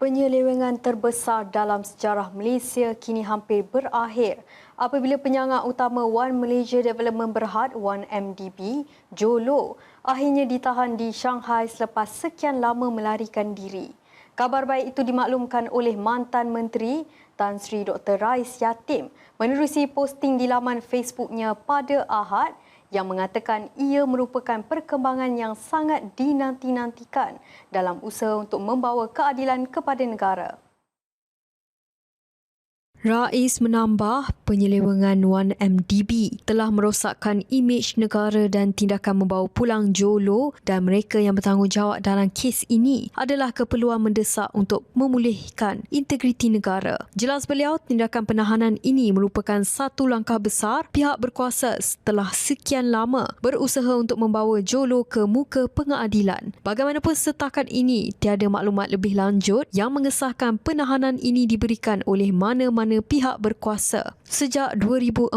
Penyelewengan terbesar dalam sejarah Malaysia kini hampir berakhir apabila penyangga utama One Malaysia Development Berhad, One MDB, Jolo, akhirnya ditahan di Shanghai selepas sekian lama melarikan diri. Kabar baik itu dimaklumkan oleh mantan Menteri Tan Sri Dr. Rais Yatim menerusi posting di laman Facebooknya pada Ahad yang mengatakan ia merupakan perkembangan yang sangat dinanti-nantikan dalam usaha untuk membawa keadilan kepada negara. Rais menambah penyelewengan 1MDB telah merosakkan imej negara dan tindakan membawa pulang Jolo dan mereka yang bertanggungjawab dalam kes ini adalah keperluan mendesak untuk memulihkan integriti negara. Jelas beliau, tindakan penahanan ini merupakan satu langkah besar pihak berkuasa setelah sekian lama berusaha untuk membawa Jolo ke muka pengadilan. Bagaimanapun setakat ini, tiada maklumat lebih lanjut yang mengesahkan penahanan ini diberikan oleh mana-mana mana pihak berkuasa. Sejak 2014,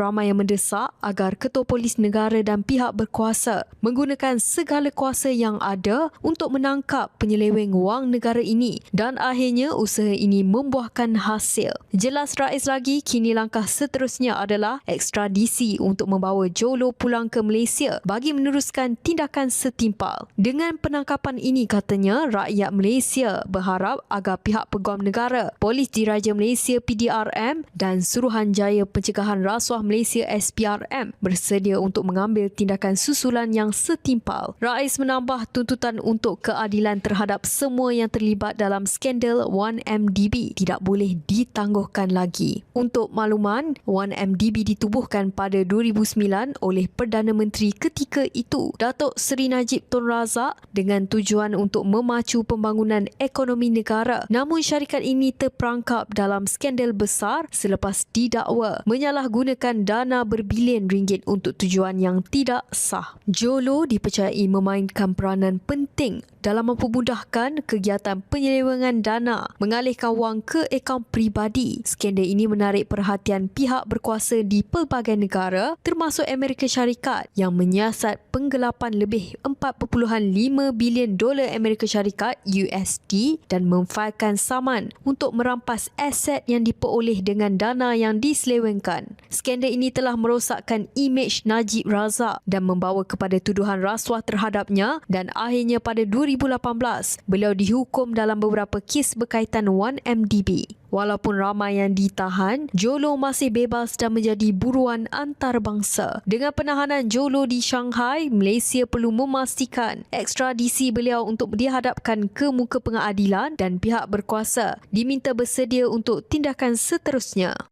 ramai yang mendesak agar ketua polis negara dan pihak berkuasa menggunakan segala kuasa yang ada untuk menangkap penyeleweng wang negara ini dan akhirnya usaha ini membuahkan hasil. Jelas Rais lagi, kini langkah seterusnya adalah ekstradisi untuk membawa Jolo pulang ke Malaysia bagi meneruskan tindakan setimpal. Dengan penangkapan ini katanya, rakyat Malaysia berharap agar pihak peguam negara, polis diraja Malaysia Malaysia PDRM dan Suruhanjaya Pencegahan Rasuah Malaysia SPRM bersedia untuk mengambil tindakan susulan yang setimpal. Rais menambah tuntutan untuk keadilan terhadap semua yang terlibat dalam skandal 1MDB tidak boleh ditangguhkan lagi. Untuk makluman, 1MDB ditubuhkan pada 2009 oleh Perdana Menteri ketika itu, Datuk Seri Najib Tun Razak dengan tujuan untuk memacu pembangunan ekonomi negara. Namun syarikat ini terperangkap dalam skandal besar selepas didakwa menyalahgunakan dana berbilion ringgit untuk tujuan yang tidak sah. Jolo dipercayai memainkan peranan penting dalam mempermudahkan kegiatan penyelewengan dana mengalihkan wang ke akaun pribadi. Skandal ini menarik perhatian pihak berkuasa di pelbagai negara termasuk Amerika Syarikat yang menyiasat penggelapan lebih 4.5 bilion dolar Amerika Syarikat USD dan memfailkan saman untuk merampas aset yang diperoleh dengan dana yang diselewengkan. Skandal ini telah merosakkan imej Najib Razak dan membawa kepada tuduhan rasuah terhadapnya dan akhirnya pada 2018, beliau dihukum dalam beberapa kes berkaitan 1MDB. Walaupun ramai yang ditahan, Jolo masih bebas dan menjadi buruan antarabangsa. Dengan penahanan Jolo di Shanghai, Malaysia perlu memastikan ekstradisi beliau untuk dihadapkan ke muka pengadilan dan pihak berkuasa diminta bersedia untuk tindakan seterusnya.